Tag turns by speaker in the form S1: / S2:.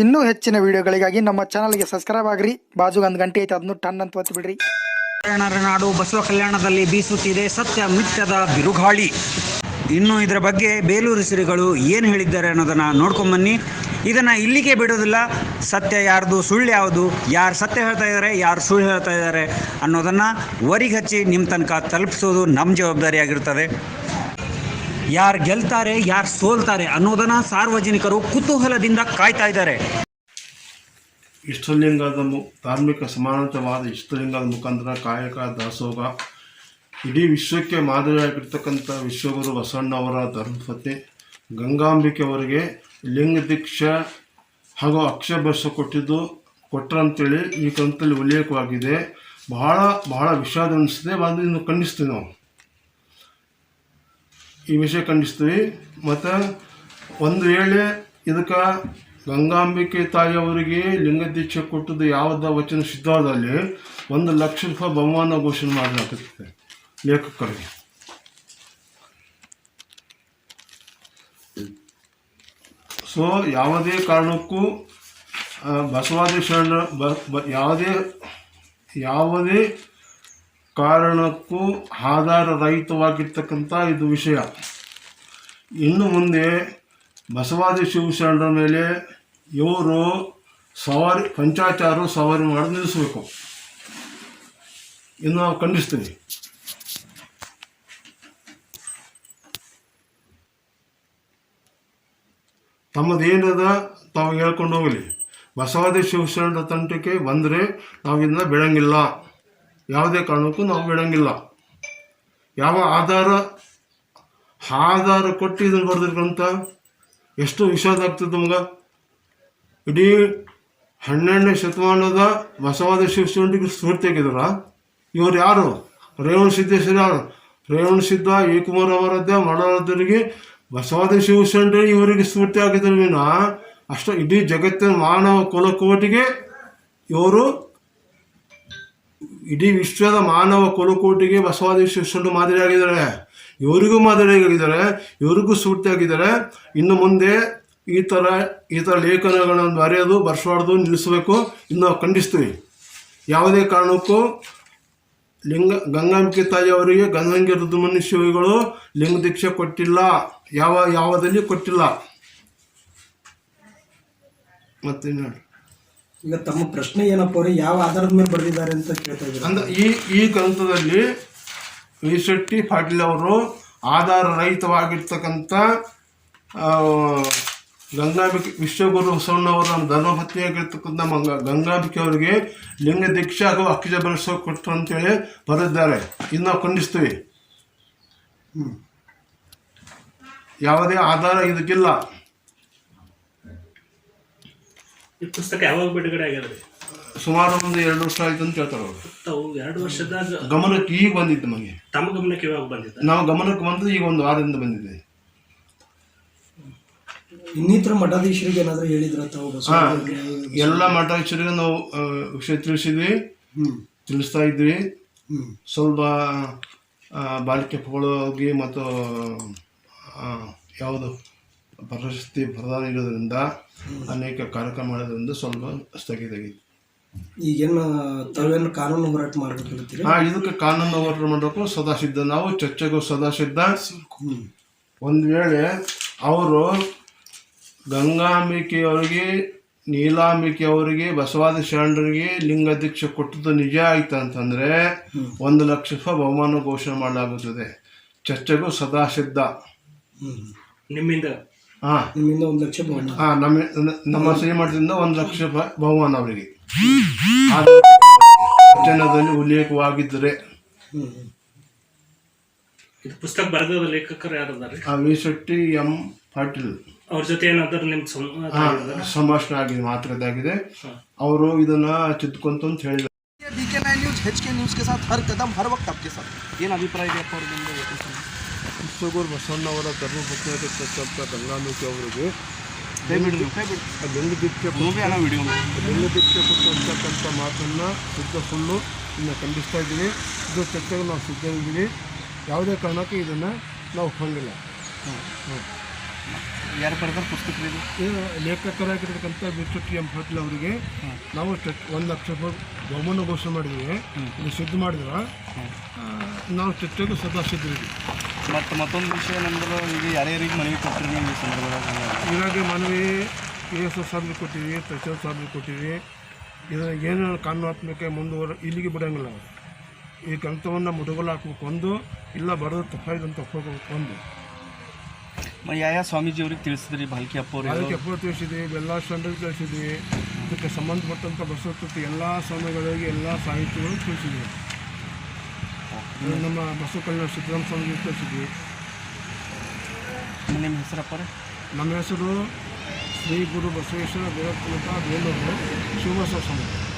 S1: ಇನ್ನೂ ಹೆಚ್ಚಿನ ವಿಡಿಯೋಗಳಿಗಾಗಿ ನಮ್ಮ ಚಾನಲ್ಗೆ ಸಬ್ಸ್ಕ್ರೈಬ್ ಆಗ್ರಿ. ಬಾಜು ಒಂದು ಗಂಟೆ ಐತೆ ಅದನ್ನು ಟನ್ ಅಂತ ಒತ್ತಿ ಬಿಡ್ರಿ.
S2: ನಾಡು ಬಸವ ಕಲ್ಯಾಣದಲ್ಲಿ ಬೀಸುತ್ತಿದೆ ಸತ್ಯ ಮಿಥ್ಯದ ಬಿರುಗಾಳಿ. ಇನ್ನು ಇದರ ಬಗ್ಗೆ ಬೇಲೂರು ಶ್ರೀಗಳು ಏನು ಹೇಳಿದ್ದಾರೆ ಅನ್ನೋದನ್ನು ನೋಡ್ಕೊಂಬನ್ನಿ ಇದನ್ನು ಇಲ್ಲಿಗೆ ಬಿಡೋದಿಲ್ಲ, ಸತ್ಯ ಯಾರ್ದು, ಸುಳ್ಳು ಯಾವುದು, ಯಾರು ಸತ್ಯ ಹೇಳ್ತಾ ಇದ್ದಾರೆ ಯಾರು ಸುಳ್ಳು ಹೇಳ್ತಾ ಇದ್ದಾರೆ ಅನ್ನೋದನ್ನು ವರಿಗಚ್ಚಿ ನಿಮ್ಮ ತನಕ ತಲುಪಿಸೋದು ನಮ್ಮ ಜವಾಬ್ದಾರಿಯಾಗಿರ್ತದೆ. ಯಾರು ಗೆಲ್ತಾರೆ, ಯಾರು ಸೋಲ್ತಾರೆ ಅನ್ನೋದನ್ನು ಸಾರ್ವಜನಿಕರು ಕುತೂಹಲದಿಂದ ಕಾಯ್ತಾ ಇದ್ದಾರೆ.
S3: ಇಷ್ಟಲಿಂಗದ ಮು, ಧಾರ್ಮಿಕ ಸಮಾನತವಾದ ಇಷ್ಟಲಿಂಗದ ಮುಖಾಂತರ ಕಾಯಕ ದಾಸೋಗ ಇಡೀ ವಿಶ್ವಕ್ಕೆ ಮಾದರಿಯಾಗಿರ್ತಕ್ಕಂಥ ವಿಶ್ವಗುರು ಬಸವಣ್ಣವರ ಧರ್ಮಪತ್ನಿ ಗಂಗಾಂಬಿಕೆ ಅವರಿಗೆ ಲಿಂಗ ದೀಕ್ಷೆ ಹಾಗೂ ಅಕ್ಷಭ್ಯಾಸ ಕೊಟ್ಟಿದ್ದು ಕೊಟ್ಟರಂತೇಳಿ ಈ ಗ್ರಂಥದಲ್ಲಿ ಉಲ್ಲೇಖವಾಗಿದೆ. ಬಹಳ ಬಹಳ ವಿಷಾದ ಅನಿಸಿದೆ ಅದನ್ನು ಖಂಡಿಸ್ತೀವಿ ನಾವು. ಈ ವಿಷಯ ಖಂಡಿಸ್ತೀವಿ. ಮತ್ತು ಒಂದು ವೇಳೆ ಇದಕ್ಕೆ ಗಂಗಾಂಬಿಕೆ ತಾಯಿಯವರಿಗೆ ಲಿಂಗ ದೀಕ್ಷೆ ಕೊಟ್ಟದ್ದು ಯಾವುದ ವಚನ ಸಿದ್ಧವಾದಲ್ಲಿ ಒಂದು ಲಕ್ಷ ರೂಪಾಯಿ ಬಹುಮಾನ ಘೋಷಣೆ ಮಾಡಲಾಗುತ್ತೆ ಲೇಖಕರಿಗೆ. ಸೊ ಯಾವುದೇ ಕಾರಣಕ್ಕೂ ಬಸವಾದಿ ಶರಣ ಬ- ಯಾವುದೇ ಯಾವುದೇ ಕಾರಣಕ್ಕೂ ಆಧಾರ ರಹಿತವಾಗಿರ್ತಕ್ಕಂಥ ಇದು ವಿಷಯ. ಇನ್ನು ಮುಂದೆ ಬಸವಾದಿ ಶಿವಶರಣರ ಮೇಲೆ ಇವರು ಸವಾರಿ, ಪಂಚಾಚಾರು ಸವಾರಿ ಮಾಡಿ ನಿಲ್ಲಿಸಬೇಕು. ಇನ್ನು ನಾವು ಖಂಡಿಸ್ತೀವಿ. ತಮ್ಮದೇನದ ತಾವು ಹೇಳ್ಕೊಂಡು ಹೋಗಲಿ. ಬಸವಾದಿ ಶಿವಶರಣರ ತಂಟಕ್ಕೆ ಬಂದರೆ ನಾವು ಇನ್ನೂ ಬಿಡಂಗಿಲ್ಲ. ಯಾವುದೇ ಕಾರಣಕ್ಕೂ ನಾವು ಬಿಡಂಗಿಲ್ಲ. ಯಾವ ಆಧಾರ ಆಧಾರ ಕೊಟ್ಟು ಇದನ್ನು ಬರೆದಿರ್ಕಂತ ಎಷ್ಟು ವಿಷಾದ ಆಗ್ತದೆ ನಮ್ಗೆ. ಇಡೀ ಹನ್ನೆರಡನೇ ಶತಮಾನದ ಬಸವಾದ ಸ್ಫೂರ್ತಿ ಸ್ಫೂರ್ತಿಯಾಗಿದ್ದಾರ ಇವರು ಯಾರು? ರೇವಣ ಸಿದ್ದೇಶ್ವರ ಯಾರು? ರೇವಣ ಸಿದ್ಧ ಕುಮಾರ್ ಅವರದ್ದೇ ಮಾಡೋದ್ರಿಗೆ ಬಸವಾದ ಶಿವಶರಣರು ಇವರಿಗೆ ಸ್ಫೂರ್ತಿ ಆಗಿದ್ದಾರೆ ವಿನ ಅಷ್ಟು ಇಡೀ ಜಗತ್ತಿನ ಮಾನವ ಕುಲಕೋಟಿಗೆ ಇವರು ಇಡೀ ವಿಶ್ವದ ಮಾನವ ಕುಲಕೋಟಿಗೆ ಬಸವಾದಿ ಶಿಷ್ಯರು ಮಾದರಿಯಾಗಿದ್ದಾರೆ. ಇವರಿಗೂ ಮಾದರಿಯಾಗಿದ್ದಾರೆ, ಇವರಿಗೂ ಸ್ಫೂರ್ತಿಯಾಗಿದ್ದಾರೆ. ಇನ್ನು ಮುಂದೆ ಈ ಥರ ಈ ಥರ ಲೇಖನಗಳನ್ನು ಬರೆಯೋದು ಬರ್ಸಬಾರ್ದು ನಿಲ್ಲಿಸಬೇಕು. ಇನ್ನು ನಾವು ಖಂಡಿಸ್ತೀವಿ. ಯಾವುದೇ ಕಾರಣಕ್ಕೂ ಲಿಂಗ, ಗಂಗಾಂಬಿಕೆ ತಾಯಿ ಅವರಿಗೆ ಗಂಗಂಗೆ ರುದ್ರಮುನಿ ಶಿವಿಗಳು ಲಿಂಗ ದೀಕ್ಷೆ ಕೊಟ್ಟಿಲ್ಲ. ಯಾವ, ಯಾವದಲ್ಲಿ ಕೊಟ್ಟಿಲ್ಲ. ಮತ್ತೆ ಹೇಳಿ
S4: ಈಗ ತಮ್ಮ ಪ್ರಶ್ನೆ ಏನಪ್ಪ ಅವ್ರಿ ಯಾವ ಆಧಾರದ ಮೇಲೆ ಬರೆದಿದ್ದಾರೆ ಅಂತ ಕೇಳ್ತಾ ಇದ್ದಾರೆ?
S3: ಅಂದ್ರೆ ಈ ಈ ಗ್ರಂಥದಲ್ಲಿ ವಿ ಶೆಟ್ಟಿ ಪಾಟೀಲ್ ಅವರು ಆಧಾರ ರಹಿತವಾಗಿರ್ತಕ್ಕಂಥ ಗಂಗಾಬಿಕೆ ಗಂಗಾಂಬಿಕೆ ವಿಶ್ವಗುರು ಬಸವಣ್ಣವರ ಧರ್ಮಪತ್ನಿಯಾಗಿರ್ತಕ್ಕಂಥ ಮಂಗ ಗಂಗಾಭಿಕೆ ಅವರಿಗೆ ಲಿಂಗ ದೀಕ್ಷೆ ಹಾಗೂ ಅಕ್ಕಿಜ ಬೆಳೆಸೋ ಕೊಟ್ಟರು ಅಂತೇಳಿ ಬರೆದಿದ್ದಾರೆ. ಇನ್ನು ನಾವು ಖಂಡಿಸ್ತೀವಿ ಯಾವುದೇ ಆಧಾರ ಇದಕ್ಕಿಲ್ಲ.
S5: ಈ ಪುಸ್ತಕ ಯಾವಾಗ ಬಿಡುಗಡೆ ಆಗ್ಯದ್ರಿ
S3: ಸುಮಾರು ಒಂದು ಎರಡು ವರ್ಷ ಆಯ್ತು ಅಂತ ಹೇಳ್ತಾರೆ ಅವರು.
S5: ತಾವು ಎರಡು ವರ್ಷದಾಗ
S3: ಗಮನಕ್ಕೆ ಈಗ ಬಂದಿತ್ತು ನಮಗೆ.
S5: ತಮ್ಮ ಗಮನಕ್ಕೆ ಯಾವಾಗ ಬಂದಿದ್ದ?
S3: ನಾವು ಗಮನಕ್ಕೆ ಬಂದು ಈಗ ಒಂದು ವಾರದಿಂದ ಬಂದಿದೆ
S4: ಇನ್ನಿತರ ಮಠಾಧೀಶರಿಗೆ ಏನಾದರೂ ಹೇಳಿದ್ರ ತಾವು
S3: ಎಲ್ಲ ಮಠಾಧೀಶರಿಗೆ ನಾವು ಆ, ವಿಷಯ ತಿಳಿಸಿದ್ವಿ.
S4: ಹ್ಮ್.
S3: ತಿಳಿಸ್ತಾ ಇದ್ವಿ.
S4: ಹ್ಮ್.
S3: ಸ್ವಲ್ಪ ಆ, ಬಾಳಿಕೆ ಹೋಗಿ ಮತ್ತು ಆ, ಯಾವುದು? ಪ್ರಶಸ್ತಿ ಪ್ರದಾನ ಇರೋದ್ರಿಂದ ಅನೇಕ ಕಾರ್ಯಕ್ರಮ ಮಾಡೋದ್ರಿಂದ ಸ್ವಲ್ಪ ಸ್ಥಗಿತ ಆಗಿದೆ
S4: ಈಗೇನು ತಾವೇನು ಕಾನೂನು ಹೋರಾಟ ಮಾಡ್ಬೇಕಂತೀರಿ
S3: ಹಾ ಇದಕ್ಕೆ ಕಾನೂನು ಹೋರಾಟ ಮಾಡಬೇಕು. ಸದಾ ಸಿದ್ಧ ನಾವು ಚರ್ಚೆಗೂ ಸದಾ ಸಿದ್ಧ
S4: ಹ್ಮ್
S3: ಒಂದು ವೇಳೆ ಅವರು ಗಂಗಾಂಬಿಕೆಯವರಿಗೆ ನೀಲಾಂಬಿಕೆ ಅವರಿಗೆ ಬಸವಾದಿ ಶರಣರಿಗೆ ಲಿಂಗ ದೀಕ್ಷೆ ಕೊಟ್ಟದ್ದು ನಿಜ ಆಯ್ತು ಅಂತಂದ್ರೆ ಒಂದು ಲಕ್ಷ ರೂಪಾಯಿ ಬಹುಮಾನ ಘೋಷಣೆ ಮಾಡಲಾಗುತ್ತದೆ. ಚರ್ಚೆಗೂ ಸದಾ ಸಿದ್ಧ
S5: ನಿಮ್ಮಿಂದ
S4: ನಿಮ್ಮಿಂದ ಒಂದು ಲಕ್ಷ ಬಹುಮಾನ.
S3: ನಮ್ಮ ನಮ್ಮ ಶ್ರೀಮಠದಿಂದ ಒಂದು ಲಕ್ಷ ಬಹುಮಾನ ಅವರಿಗೆ. ವಚನದಲ್ಲಿ ಉಲ್ಲೇಖವಾಗಿದ್ದರೆ
S5: ಇದು ಪುಸ್ತಕ ಬರೆದ ಲೇಖಕರು ಯಾರದಾರೆ
S3: ಆ ವಿ ಶೆಟ್ಟಿ ಎಂ ಪಾಟೀಲ್.
S5: ಅವ್ರ ಜೊತೆ ಏನಾದರೂ ನಿಮ್ಮ
S3: ಸಂಭಾಷಣೆ ಆಗಿದೆ
S5: ಮಾತ್ರದಾಗಿದೆ
S3: ಅವರು ಇದನ್ನ ಚಿತ್ಕೊಂತ ಅಂತ ಹೇಳಿದ್ರು
S1: D K news H K ನ್ಯೂಸ್ಗೆ ಸಾಥ್ ಹರ್ ಕದಮ್ ಹರ್ ವಕ್ತ ಏನು ಅಭಿಪ್ರಾಯ ಇದೆ ಅವ್ರದ್ದು
S3: ವಿಶ್ವಗುರು ಬಸವಣ್ಣವರ ಧರ್ಮಪತ್ನಿಯಾಗಿರ್ತಕ್ಕಂಥ ಗಂಗಾಂಬಿಕೆ ಅವರಿಗೆ.
S1: ಕೈ ಬಿಡ್ರಿ ಕೈ ಆ
S3: ಲಿಂಗ ದೀಕ್ಷೆ
S1: ಮೂವಿ ಅನ್ನೋ ವಿಡಿಯೋ
S3: ಲಿಂಗ ದೀಕ್ಷೆ ಕೊಟ್ಟಿರ್ತಕ್ಕಂಥ ಮಾತನ್ನು ಶುದ್ಧ ಸುಳ್ಳು ಇನ್ನು ಖಂಡಿಸ್ತಾ ಇದ್ದೀವಿ. ಇದು ಚರ್ಚೆಗೆ ನಾವು ಸಿದ್ಧ ಇದ್ದೀವಿ ಯಾವುದೇ ಕಾರಣಕ್ಕೆ ಇದನ್ನು ನಾವು ಹ್ಞೂ
S6: ಯಾರು ಬರೆದ ಪುಸ್ತಕ
S3: ಲೇಖಕರಾಗಿರ್ತಕ್ಕಂಥ ಟಿ ಎಂ ಪಾಟೀಲ್ ಅವರಿಗೆ. ನಾವು ಒಂದು ಲಕ್ಷ ರೂಪಾಯಿ ಬಹುಮಾನ ಘೋಷಣೆ ಮಾಡಿದ್ವಿ. ಇದು ಸಿದ್ಧ ಮಾಡಿದ್ರೆ. ನಾವು ಚರ್ಚೆಗೂ ಸದಾ ಸಿದ್ಧರಿದ್ವಿ
S6: ಮತ್ತು ಮತ್ತೊಂದು ವಿಷಯ ಏನಂದ್ರೆ ಈಗ ಯಾರ್ಯಾರಿಗೆ ಮನವಿ ಕೊಟ್ಟಿರಿ ಈ ಸಂದರ್ಭದಲ್ಲಿ
S3: ಹೀಗಾಗಿ ಮನವಿ ಎ ಎಸ್ ಎಸ್ ಸಾಬ್ರಿಗೆ ಕೊಟ್ಟಿವಿ ತಹಸೀಲ್ ಸಾಬ್ರಿಗೆ ಕೊಟ್ಟಿವಿ. ಇದನ್ನು ಏನು ಕಾನೂನಾತ್ಮಕ ಮುಂದುವರ ಇಲ್ಲಿಗೆ ಬಿಡೋಂಗಿಲ್ಲ ಈ ಗ್ರಂಥವನ್ನು ಮುಡುಗಲು ಹಾಕ್ಬೇಕು ಒಂದು ಇಲ್ಲ ಬರೋದು ತಪ್ಪಾಯ್ದಂತ ಹೋಗ್ಬೇಕು ಒಂದು
S6: ಯಾವ ಸ್ವಾಮೀಜಿ ಅವ್ರಿಗೆ ತಿಳಿಸಿದ್ರಿ ಬಾಲ್ಕಿ ಅಪ್ಪ
S3: ಬಾಲ್ಕಿ
S6: ಅವ್ರಿಗೆ
S3: ಎಪ್ಪೋ ತಿಳಿಸಿದ್ವಿ ಎಲ್ಲ ಸ್ಟ್ಯಾಂಡರ್ಡ್ ತಿಳಿಸಿದ್ವಿ. ಇದಕ್ಕೆ ಸಂಬಂಧಪಟ್ಟಂಥ ಬಸವತತ್ವ ಎಲ್ಲ ಸ್ವಾಮಿಗಳಿಗೆ ಎಲ್ಲ ಸಾಹಿತ್ಯಗಳು ತಿಳಿಸಿದ್ವಿ. ಇದು ನಮ್ಮ ಬಸವ ಕಲ್ಯಾಣ ಸಿದ್ದರಾಮ ಸ್ವಾಮಿ ತಿಳಿಸಿದ್ವಿ
S6: ನಿಮ್ಮ ಹೆಸರಪ್ಪ
S3: ನಮ್ಮ ಹೆಸರು ಶ್ರೀ ಗುರು ಬಸವೇಶ್ವರ ದೇವಸ್ಥಾನ ಬೇಲೂರು ಶಿವಬಸವ ಸ್ವಾಮಿ.